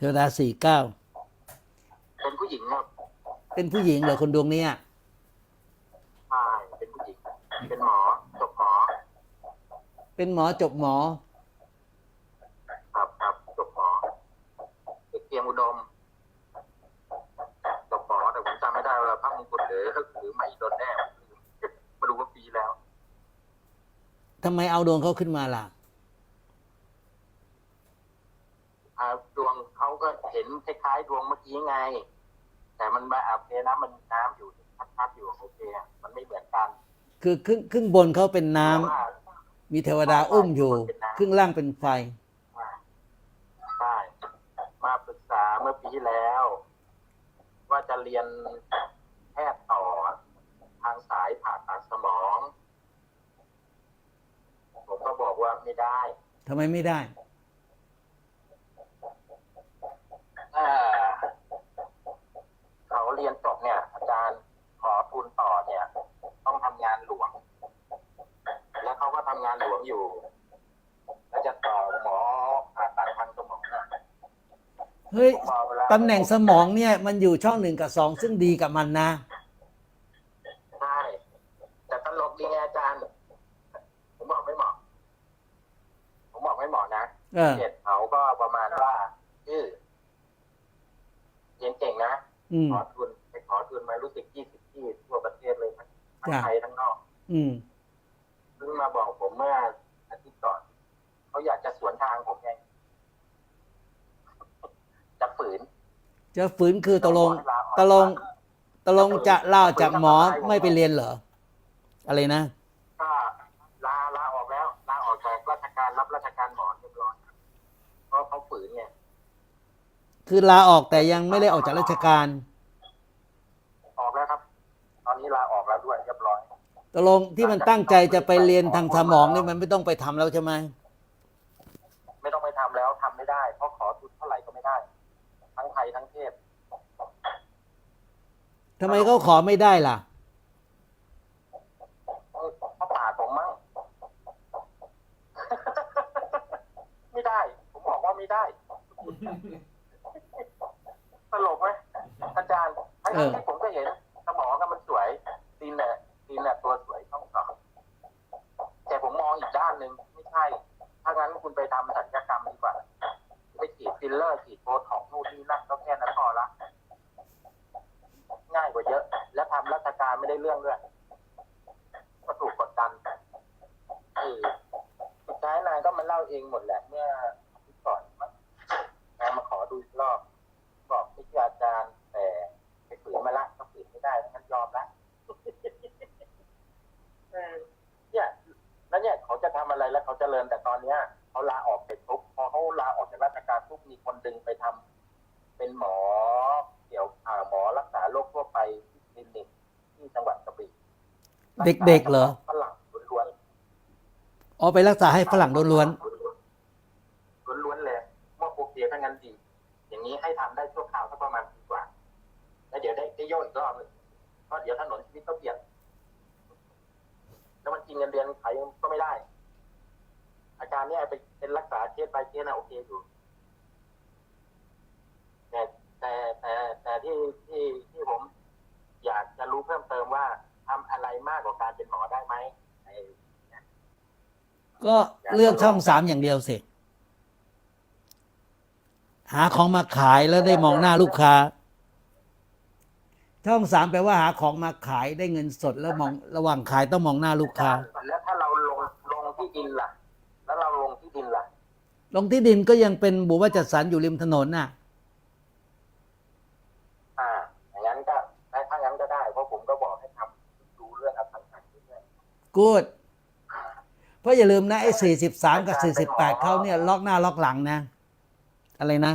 เทวดาสี่เก้าเป็นผู้หญิงครับเป็นผู้หญิงเหรอคนดวงเนี้ยใช่เป็นผู้หญิง เป็นหมอจบหมอ เป็นหมอจบหมอ ครับครับจบหมอเด็กเตรียมอุดมจบหมอแต่ผมจำไม่ได้ว่าพระมงกุฎหรือหรือไม่โดนแน่มาดูว่าปีแล้วทำไมเอาดวงเขาขึ้นมาล่ะ อ่าดวง เขาก็เห็นคล้ายๆดวงเมื่อกี้ไง แต่มันมาโอเคนะมันน้ำอยู่ชัดๆอยู่โอเคอะมันไม่เหมือนกัน คือครึ่งครึ่งบนเขาเป็นน้ำแต่ว่ามีเทวดาอุ้มอยู่ ครึ่งล่างเป็นไฟใช่มาปรึกษาเมื่อปีที่แล้ว ว่าจะเรียนแพทย์ต่อทางสายผ่าตัดสมอง ผมก็บอกว่าไม่ได้ทำไมไม่ได้ ถ้าเขาเรียนจบเนี่ย อาจารย์ขอทุนต่อเนี่ย ต้องทำงานหลวง แล้วเขาก็ทำงานหลวงอยู่แล้วจะต่อหมอผ่าตัดทางสมองนะเฮ้ยพอเวลาตำแหน่งสมองเนี่ย มันอยู่ช่องหนึ่งกับสองซึ่งดีกับมันนะ ใช่แต่ตลกดีไงอาจารย์ ผมบอกไม่เหมาะ ผมบอกไม่เหมาะนะ เออ เด็ดเขาก็ประมาณว่าชื่อเรียนเก่งนะ อืม ขอทุนไปขอทุนมารู้สึกยี่สิบที่ทั่วประเทศเลยทั้งทั้ง จ้ะ ไทยทั้งนอก อืม เพิ่งมาบอกผมเมื่ออาทิตย์ก่อนเขาอยากจะสวนทางผมไงจะฝืน จะฝืนคือตกลงตกลงตกลงจะเล่าจากหมอไม่ไปเรียนเหรอ อะไรนะก็ลาลาออกแล้วลาออกจากราชการรับราชการหมอเรียบร้อยเพราะเขาฝืนไงคือลาออกแต่ยังไม่ได้ออกจากราชการ ออกแล้วครับ ตอนนี้ลาออกแล้วด้วยเรียบร้อย ตกลงที่มันตั้งใจจะไปเรียนทางสมองนี่มันไม่ต้องไปทำแล้วใช่ไหมไม่ต้องไปทำแล้วทำไม่ได้ เพราะขอทุนเท่าไหร่ก็ไม่ได้ ทั้งไทยทั้งเทศทำไมเขาขอไม่ได้ล่ะเขาปาดผมมั้ง ไม่ได้ ผมบอกว่าไม่ได้ ตลกไหมอาจารย์ทั้งเออที่ผมก็เห็นสมองก็มันสวยซีนเนี่ยซีนเนี่ยตัวสวยช่องสองแต่ผมมองอีกด้านหนึ่งไม่ใช่ ถ้างั้น คุณไปทำสัญญกรรมดีกว่าไปฉีดฟิลเลอร์ฉีดโบท็อกนู่นนี่นั่นก็แค่นั้นพอละง่ายกว่าเยอะ และทำราชการไม่ได้เรื่องด้วยก็ถูกกดดันเออสุดท้ายนายก็มาเล่าเองหมดแหละเมื่ออาทิตย์ก่อนมั้งนายมาขอดูอีกรอบ บอกไม่เชื่ออาจารย์ แต่ไปฝืนมาละก็ฝืนไม่ได้งั้นยอมละ เออเนี่ย แล้วเนี่ยเขาจะทำอะไรแล้วเขาเจริญแต่ตอนเนี้ยเขาลาออกเสร็จปุ๊บพอเขาลาออกจากราชการปุ๊บมีคนดึงไปทำเป็นหมอเกี่ยวอ่าหมอรักษาโรคทั่วไปที่คลินิกที่จังหวัดกระบี่ เด็กๆเหรอ ฝรั่งล้วนอ๋อไปรักษาให้ฝรั่งล้วนล้วนล้วนๆเลยว่าโอเคถ้างั้นดีอย่างนี้ให้ทำได้ชั่วคราวสักประมาณปีกว่า แล้วเดี๋ยวได้ได้โยกอีกรอบหนึงเพราะเดี๋ยวถนนชีวิตก็เปลี่ยน แล้วมันกินเงินเดือนใครก็ไม่ได้ อาการเนี้ยไปเป็นรักษาเคสไปเคสนะโอเคอยู่ แต่แต่แต่แต่ที่ที่ที่ผมอยากจะรู้เพิ่มเติมว่า ทำอะไรมากกว่าการเป็นหมอได้ไหมไอ้ๆก็เลือกช่องสามอย่างเดียวสิหาของมาขายแล้วได้มองหน้าลูกค้า ช่องสามแปลว่าหาของมาขายได้เงินสดแล้วมองระหว่างขายต้องมองหน้าลูกค้า แล้วถ้าเราลงลงที่ดินล่ะ แล้วเราลงที่ดินล่ะ ลงที่ดินก็ยังเป็นบุว่าจัดสรรอยู่ริมถนนน่ะ อ่า อย่างนั้นก็ถ้างั้นก็ได้ เพราะผมก็บอกให้ทำดูเรื่องอสังหาด้วย กูดเพราะอย่าลืมนะไอ้สี่สิบสามกับสี่สิบแปดเขาเนี่ยล็อกหน้าล็อกหลังนะ อะไรนะ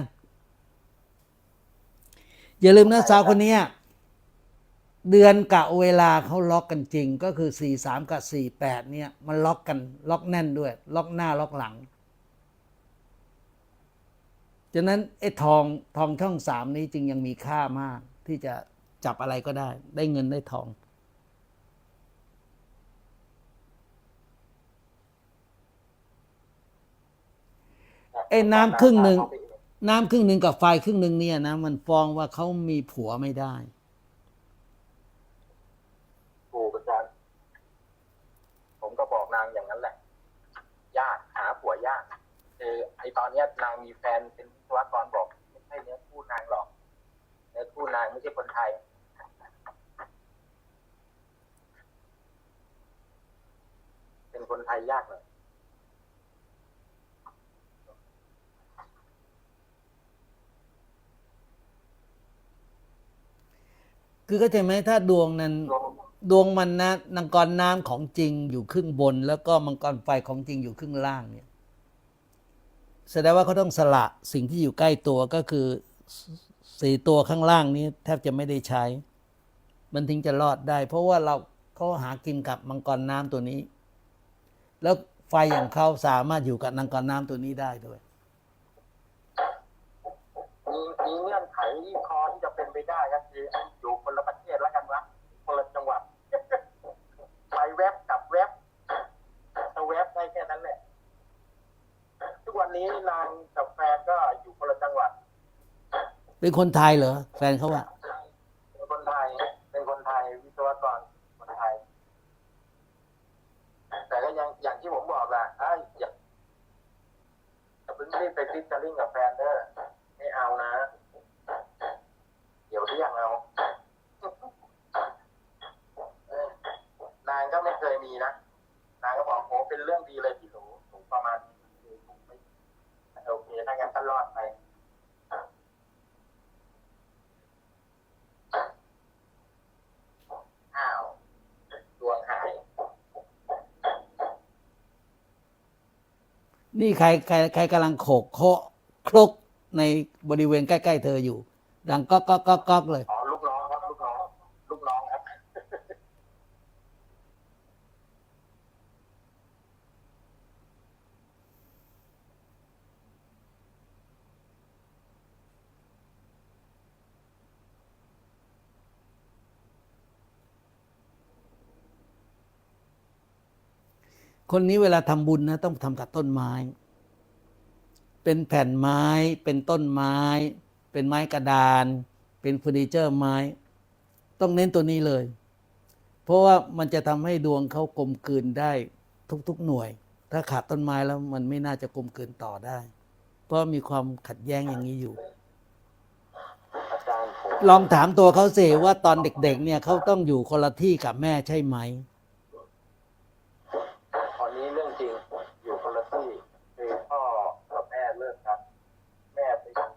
อย่าลืมนะสาวคนเนี้ยเดือนกะเวลาเขาล็อกกันจริง ก็คือสี่สามกับสี่แปดเนี่ย มันล็อกกันล็อกแน่นด้วย ล็อกหน้าล็อกหลังฉะนั้นไอ้ทองทองช่องสามนี้จึงยังมีค่ามาก ที่จะจับอะไรก็ได้ ได้เงินได้ทอง อ้น้ำครึ่งหนึ่งน้ำครึ่งหนึ่งกับไฟครึ่งหนึ่งเนี่ยนะมันฟ้องว่าเขามีผัวไม่ได้ถูกอาจารย์ผมก็บอกนางอย่างนั้นแหละ ยากหาผัวยากคือไอตอนเนี้ยนางมีแฟนเป็นวิศวกรบอกไม่ใช่เนื้อคู่นางหรอกเนื้อคู่นางไม่ใช่คนไทยเป็นคนไทยยากเลย คือเข้าไหมถ้าดวงนั้น ดวงมันนะมังกรน้ำของจริงอยู่ครึ่งบน แล้วก็มังกรไฟของจริงอยู่ครึ่งล่างเนี่ยแสดงว่าเขาต้องสละสิ่งที่อยู่ใกล้ตัวก็คือสสี่ตัวข้างล่างนี้แทบจะไม่ได้ใช้ มันถึงจะรอดได้ เพราะว่าเราเขาหากินกับมังกรน้ำตัวนี้ แล้วไฟอย่างเขาสามารถอยู่กับมังกรน้ำตัวนี้ได้ด้วย มีมีเงื่อนไขพอที่จะเป็นไปได้ก็คืออยู่คนละประเทศแล้วกันวะคนละจังหวัด ไปแวบกลับแวบถ้าแวบได้แค่นั้นแหละ ทุกวันนี้นางกับแฟนก็อยู่คนละจังหวัด เป็นคนไทยเหรอแฟนเขาอะ เป็นคนไทย เป็นคนไทยวิศวกรคนไทย แต่ก็ยังอย่างที่ผมบอกแหละไอ้ยอย่าอย่าเพิ่งรีบไปฟิชเชอร์ลิงกับแฟนเด้อไม่เอานะ เดี๋ยวเรียกเอา เออนางก็ไม่เคยมีนะ นางก็บอกโหเป็นเรื่องดีเลยพี่หนูหนูประมาณนี้หนูไม่โอเคถ้างั้นก็รอดไป อ้าวดวงหาย นี่ใครใครใครกำลังโขกโคะครกในบริเวณใกล้ ๆ เธออยู่ ดังก๊อกก๊อกก๊อกก๊อกเลย อ๋อลูกน้องครับ ลูกน้อง ลูกน้องครับ คนนี้เวลาทำบุญนะต้องทำกับต้นไม้ เป็นแผ่นไม้ เป็นต้นไม้ เป็นไม้กระดาน เป็นเฟอร์นิเจอร์ไม้ ต้องเน้นตัวนี้เลย เพราะว่ามันจะทำให้ดวงเขากลมกลืนได้ทุกๆหน่วย ถ้าขาดต้นไม้แล้วมันไม่น่าจะกลมกลืนต่อได้ เพราะมีความขัดแย้งอย่างนี้อยู่ ลองถามตัวเขาเสว่าตอนเด็ก ๆ เนี่ยเขาต้องอยู่คนละที่กับแม่ใช่ไหม ตอนนี้เรื่องจริง อยู่คนละที่คือพ่อกับแม่เลิกครับ แม่ไปอยู่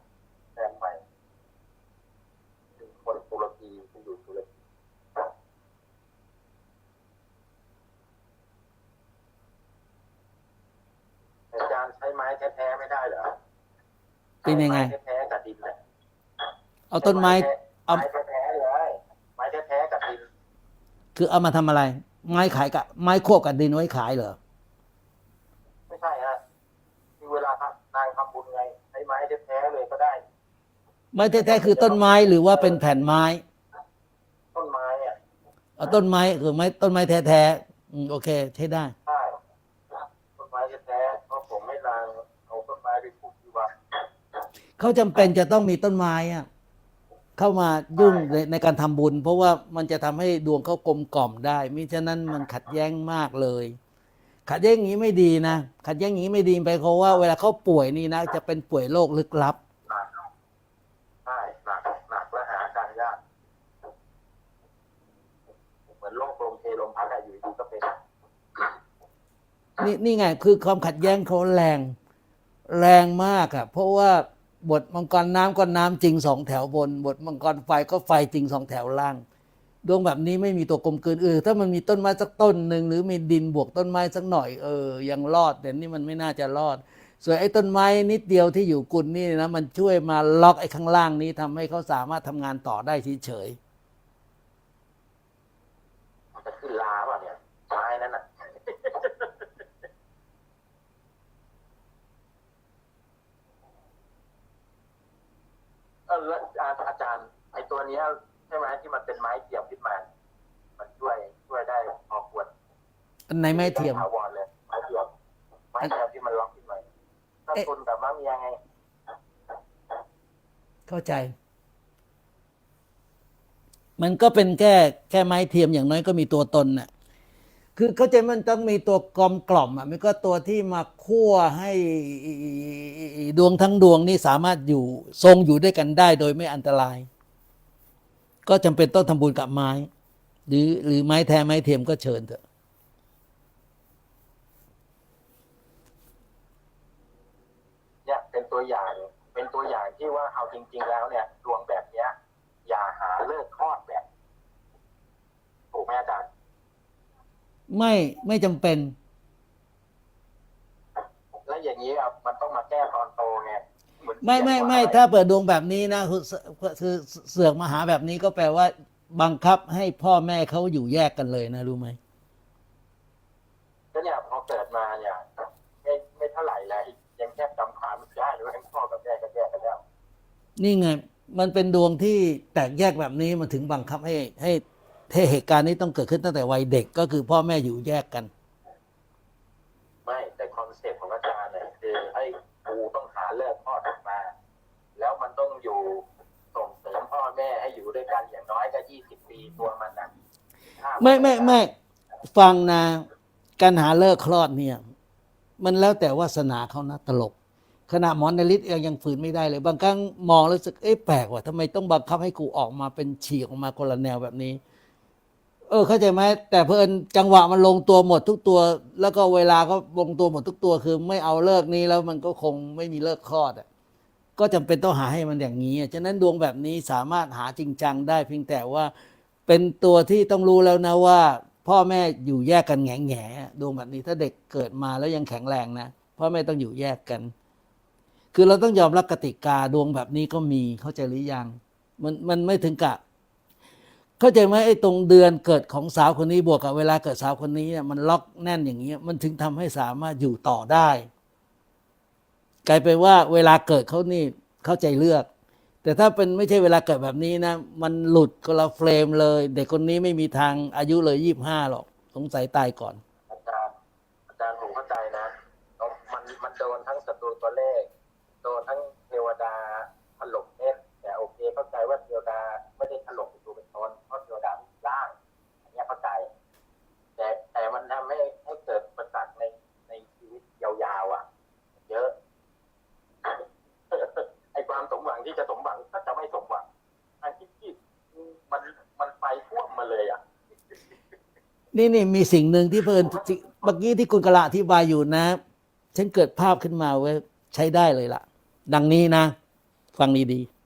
แฟนใหม่เป็นคนตุรกีไปอยู่ตุรกีอาจารย์ใช้ไม้แท้ๆไม่ได้เหรอ เป็นยังไงม้แท้ๆกับดินเลยเอาต้นไม้เอาไม้แท้ๆเลยไม้แท้ๆกับดิน คือเอามาทำอะไร ไม้ขายกับไม้ควบกับดินไว้ขายเหรอไม่ใช่ฮะคือเวลาทำนางทำบุญไงใช้ไม้แท้ๆเลยก็ได้ ไม้แท้ๆคือต้นไม้หรือว่าเป็นแผ่นไม้ ต้นไม้อะเอาต้นไม้คือไม้ต้นไม้แท้ๆอืมโอเค ใช้ได้ ใช่ต้นไม้แท้ๆเพราะผมไม่นางเอาต้นไม้ไปปลูกที่วัด เขาจำเป็นจะต้องมีต้นไม้อะเข้ามายุ่งในในการทำบุญ เพราะว่ามันจะทำให้ดวงเขากลมกล่อมได้มิฉะนั้นมันขัดแย้งมากเลย ขัดแย้งอย่างนี้ไม่ดีนะขัดแย้งอย่างนี้ไม่ดีไปเพราะว่าเวลาเขาป่วยนี่นะจะเป็นป่วยโรคลึกลับหนักใช่หนักหนักและหาการยากเหมือนโรคลมเพลมพัดอะอยู่ดีก็เป็นนี่นี่ไงคือความขัดแย้งเขาแรงแรงมากอะเพราะว่า บทมังกรน้ำก็น้ำจริงสองแถวบน บทมังกรไฟก็ไฟจริงสองแถวล่าง ดวงแบบนี้ไม่มีตัวกลมเกินเออถ้ามันมีต้นไม้สักต้นหนึ่งหรือมีดินบวกต้นไม้สักหน่อยเออยังรอดแต่นี่มันไม่น่าจะรอดส่วนไอ้ต้นไม้นิดเดียวที่อยู่กุลนี่นะมันช่วยมาล็อกไอ้ข้างล่างนี้ทำให้เขาสามารถทำงานต่อได้เฉยมันจะขึ้นลาป่ะเนี่ยไม้นั้นอะ เออแล้วอาอาจารย์ ไอตัวเนี้ยใช่ไหมที่มันเป็นไม้เทียมขึ้นมา มันช่วยช่วยได้พอควรๆอันไหนไม่เทียมถาวรเลยไม้เทียมไม้เทียมที่มันล็อกขึ้นมาถ้าเอ๊ะทุนกับมะเมียไง เข้าใจ มันก็เป็นแค่แค่ไม้เทียมอย่างน้อยก็มีตัวตนน่ะคือเข้าใจมันต้องมีตัวกลมกล่อมอะมันก็ตัวที่มาคั่วให้ดวงทั้งดวงนี่สามารถอยู่ทรงอยู่ด้วยกันได้โดยไม่อันตราย ก็จำเป็นต้องทำบุญกับไม้ หรือหรือไม้แท้ไม้เทียมก็เชิญเถอะเนี่ยเป็นตัวอย่างเป็นตัวอย่างที่ว่าเอาจริง ๆ แล้วเนี่ยดวงแบบเนี้ย อย่าหาเลิกคลอดแบบถูกไหมอาจารย์ไม่ไม่จำเป็น แล้วอย่างนี้อะมันต้องมาแก้ตอนโตไงเหอน ไม่ไม่ไม่เขียนว่าถ้าเปิดดวงแบบนี้นะคือคือเสือกมาหาแบบนี้ก็แปลว่า บังคับให้พ่อแม่เขาอยู่แยกกันเลยนะรู้ไหมก็เนี่ยพอเกิดมาเนี่ยไม่ไม่เท่าไหร่แล้วอีกยังแค่จำความไม่ได้เลยทั้งพ่อกับแม่ก็แยกกันแล้ว นี่ไง มันเป็นดวงที่แตกแยกแบบนี้มันถึงบังคับให้ให้ให้เหตุการณ์นี้ต้องเกิดขึ้นตั้งแต่วัยเด็กก็คือพ่อแม่อยู่แยกกัน ไม่แต่คอนเซ็ปต์ของอาจารย์เนี่ยคือไอ้กูต้องหาเลิกพ่อ ส่งเสริมพ่อแม่ให้อยู่ด้วยกันอย่างน้อยก็ยี่สิบปีตัวมันนะถ้าไม่ไม่ไม่ฟังนะการหาเลิกคลอดเนี่ย มันแล้วแต่วาสนาเขานะตลก ขณะหมอนฤทธิ์เองยังฝืนไม่ได้เลย บางครั้งมองรู้สึกเอ๊ะแปลกว่ะทำไมต้องบังคับให้กูออกมาเป็นฉีกออกมาคนละแนวแบบนี้ เออเข้าใจไหมแต่เพอิญจังหวะมันลงตัวหมดทุกตัว แล้วก็เวลาก็ลงตัวหมดทุกตัวคือ ไม่เอาเลิกนี้แล้วมันก็คงไม่มีเลิกคลอดอะ ก็จำเป็นต้องหาให้มันอย่างนี้อะฉะนั้นดวงแบบนี้สามารถหาจริงจังได้ เพียงแต่ว่าเป็นตัวที่ต้องรู้แล้วนะว่า พ่อแม่อยู่แยกกันแง่แง่ดวงแบบนี้ถ้าเด็กเกิดมาแล้วยังแข็งแรงนะพ่อแม่ต้องอยู่แยกกัน คือเราต้องยอมรับกติกาดวงแบบนี้ก็มีเข้าใจหรือยัง มันมันไม่ถึงกับเข้าใจไหมไอ้ตรงเดือนเกิดของสาวคนนี้บวกกับเวลาเกิดสาวคนนี้เนี่ยมันล็อกแน่นอย่างเงี้ยมันถึงทำให้สามารถอยู่ต่อได้ กลายเป็นว่าเวลาเกิดเขานี่เข้าใจเลือก แต่ถ้าเป็นไม่ใช่เวลาเกิดแบบนี้นะ มันหลุดคนละเฟรมเลย เด็กคนนี้ไม่มีทางอายุเลยยี่บห้าหรอก สงสัยตายก่อน อาจารย์ อาจารย์ผมเข้าใจนะมันมันโดนทั้งศัตรูตัวเลข โดนทั้งเทวดาถล่มเล่นแต่โอเคเข้าใจว่าเทวดาไม่ได้ถล่มเป็นตัวเป็นตนเพราะเทวดามีร่าง อันเนี้ยเข้าใจ แต่แต่มันทำให้ให้เกิดประจักษ์ในในชีวิตยาวๆอะ เยอะ ไอความสมหวังที่จะสมหวังก็จะไม่สมหวังอันที่ที่มันมันไฟท่วมมาเลยอะ นี่นี่มีสิ่งหนึ่งที่เพิ่นเมื่อกี้ที่คุณกระอธิบายอยู่นะ ฉันเกิดภาพขึ้นมาไว้ใช้ได้เลยล่ะ ดังนี้นะ ฟังดีๆ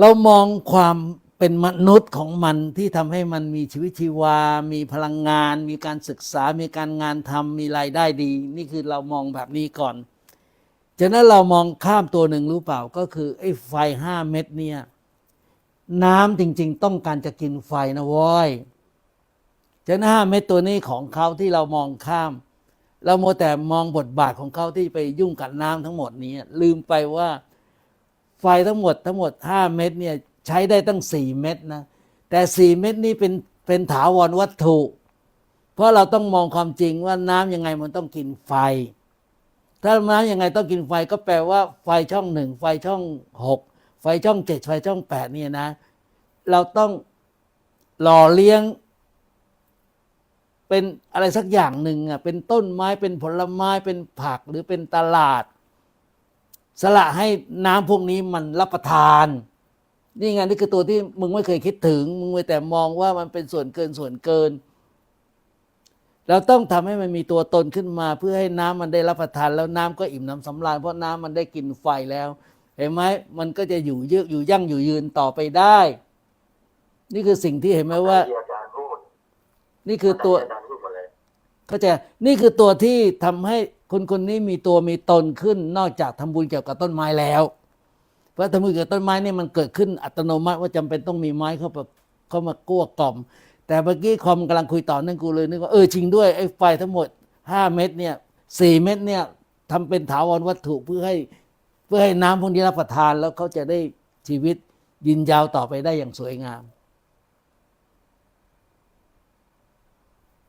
เรามองความเป็นมนุษย์ของมันที่ทำให้มันมีชีวิตชีวา มีพลังงาน มีการศึกษา มีการงานทำมีรายได้ดี นี่คือเรามองแบบนี้ก่อนจากนั้นเรามองข้ามตัวหนึ่งรู้เปล่าก็คือไอ้ไฟห้าเม็ดเนี่ย น้ำจริง ๆ ต้องการจะกินไฟนะว้ยฉะนั้นห้าเม็ดตัวนี้ของเขาที่เรามองข้าม เราโมวแต่มองบทบาทของเขาที่ไปยุ่งกับน้ำทั้งหมดนี้ ลืมไปว่าไฟทั้งหมดทั้งหมดห้าเม็ดเนี่ยใช้ได้ตั้งสี่เม็ดนะ แต่สี่เม็ดนี้เป็นเป็นถาวรวัตถุ เพราะเราต้องมองความจริงว่าน้ำยังไงมันต้องกินไฟ ถ้าน้ำยังไงต้องกินไฟก็แปลว่าไฟช่องหนึ่งไฟช่องหก ไฟช่องเจ็ดไฟช่องแปดเนี่ยนะ เราต้องหล่อเลี้ยง เป็นอะไรสักอย่างหนึ่งอะเป็นต้นไม้เป็นผลไม้เป็นผักหรือเป็นตลาด สละให้น้ำพวกนี้มันรับประทาน นี่ไงนี่คือตัวที่มึงไม่เคยคิดถึง มึงไปแต่มองว่ามันเป็นส่วนเกินส่วนเกินเราต้องทำให้มันมีตัวตนขึ้นมา เพื่อให้น้ำมันได้รับประทานแล้วน้ำก็อิ่มน้ำสำราญเพราะน้ำมันได้กินไฟแล้ว เห็นไหมมันก็จะอยู่เยอะอยู่ยั่งอยู่ยืนต่อไปได้ นี่คือสิ่งที่เห็นไหมว่าที่อาจารย์พูดนี่คือตัวอาจารย์พูดหมดเลยเข้าใจนี่คือตัวที่ทำให้คนคนนี้มีตัวมีตนขึ้น นอกจากทำบุญเกี่ยวกับต้นไม้แล้วเพราะทำบุญเกี่ยวกับต้นไม้นี่มันเกิดขึ้นอัตโนมัติว่าจำเป็นต้องมีไม้เข้ามาเข้ามากั้วกล่อม แต่เมื่อกี้คอมกำลังคุยต่อนั่นกูเลยนึกว่าเออจริงด้วยไอ้ไฟทั้งหมดห้าเม็ดเนี่ยสี่เม็ดเนี่ยทำเป็นถาวรวัตถุเพื่อให้เพื่อให้น้ำพวกนี้รับประทานแล้วเขาจะได้ชีวิตยืนยาวต่อไปได้อย่างสวยงาม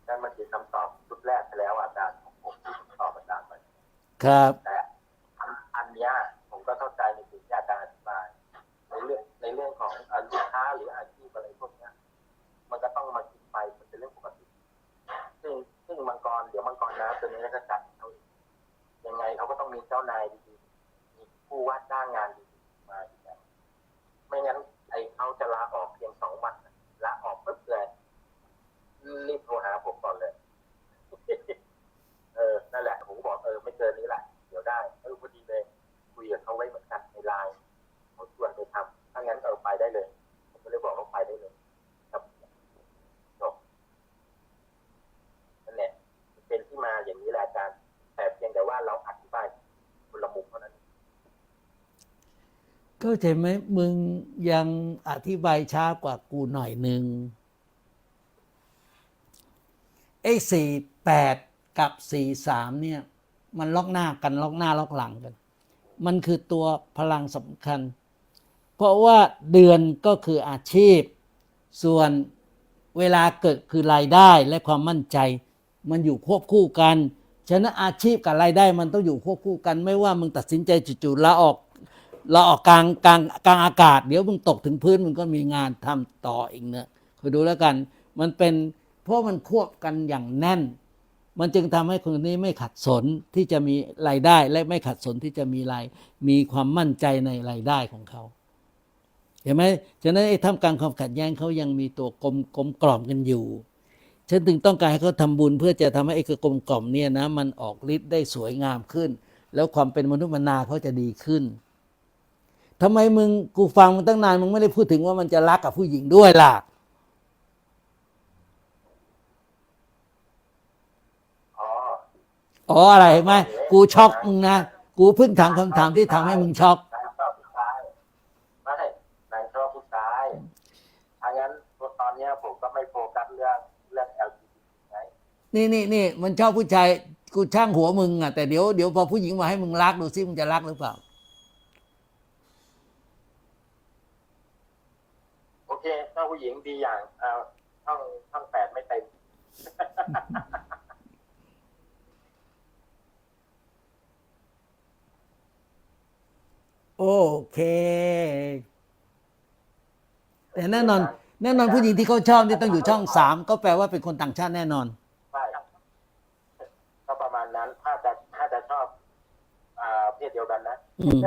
นั่นมันคือคำตอบชุดแรกไปแล้วอาจารย์ของผมที่ผมตอบอาจารย์ไปครับแต่อันนี้ผมก็เข้าใจในสิ่งที่อาจารย์อธิบายในเรื่องในเรื่องของลูกค้าหรืออาชีพอะไรพวกนี้มันก็ต้องมาคิดไปมันเป็นเรื่องปกติซึ่งซึ่งมังกรเดี๋ยวมังกรน้ำตัวนี้ก็จัดเขายังไงเขาก็ต้องมีเจ้านาย ๆมาอีกแล้วไม่งั้นไอ้เขาจะลาออกเพียงสองวันลาออกปุ๊บเลยรีบโทรหาผมก่อนเลย เออ นั่นแหละ ผมบอกเออไม่เกินนี้แหละ เดี๋ยวได้เออพอดีเลย คุยกับเขาไว้เหมือนกันในไลน์เขาชวนไปทำถ้างั้นเออไปได้เลย ผมก็เลยบอกว่าไปได้เลย ครับจบนั่นแหละ เป็นที่มาอย่างนี้แหละอาจารย์ แต่เพียงแต่ว่าเราอธิบายคนละมุมเท่านั้น เข้าใจไหมมึงยังอธิบายช้ากว่ากูหน่อยหนึ่งไอ้สี่แปดกับสี่สามเนี่ย มันล็อกหน้ากันล็อกหน้าล็อกหลังกัน มันคือตัวพลังสำคัญ เพราะว่าเดือนก็คืออาชีพ ส่วนเวลาเกิดคือรายได้และความมั่นใจ มันอยู่ควบคู่กัน ฉะนั้นอาชีพกับรายได้มันต้องอยู่ควบคู่กัน ไม่ว่ามึงตัดสินใจจู่ๆลาออก เราออกกลางกลางกลางอากาศ เดี๋ยวมึงตกถึงพื้นมึงก็มีงานทำต่ออีกเนอะคอยดูแล้วกัน มันเป็นเพราะมันควบกันอย่างแน่น มันจึงทำให้คนนี้ไม่ขัดสนที่จะมีรายได้ และไม่ขัดสนที่จะมีรายมีความมั่นใจในรายได้ของเขาเห็นไหมฉะนั้นไอ้ท่ามกลางความขัดแย้งเขายังมีตัวกลมกลมกล่อมกันอยู่ ฉันถึงต้องการให้เขาทำบุญเพื่อจะทำให้ไอ้กลมกล่อมเนี่ยนะมันออกฤทธิ์ได้สวยงามขึ้น แล้วความเป็นมนุษย์มนาเขาจะดีขึ้น ทำไมมึงกูฟังมึงตั้งนานมึงไม่ได้พูดถึงว่ามันจะรักกับผู้หญิงด้วยล่ะอ๋ออ๋ออะไรเห็นไหมกูช็อกมึงนะกูเพิ่งถามคำถามที่ทำให้มึงช็อกนายชอบผู้ชายไม่นายชอบผู้ชายถ้างั้นตอนเนี้ยผมก็ไม่โฟกัสเรื่องเรื่อง LGBT ไงนี่นี่นี่มันชอบผู้ชายกูช่างหัวมึงอะแต่เดี๋ยวเดี๋ยวพอผู้หญิงมาให้มึงรักดูซิมึงจะรักหรือเปล่า โอเค ถ้า ผู้หญิงดีอย่างเอ่อช่องช่องแปดไม่เต็มโอเค แต่แน่นอน แน่นอนผู้หญิงที่เขาชอบนี่ต้องอยู่ช่องสามก็แปลว่าเป็นคนต่างชาติแน่นอนใช่ก็ประมาณนั้นถ้าจะถ้าจะชอบ อ่าเพศเดียวกันนะอืม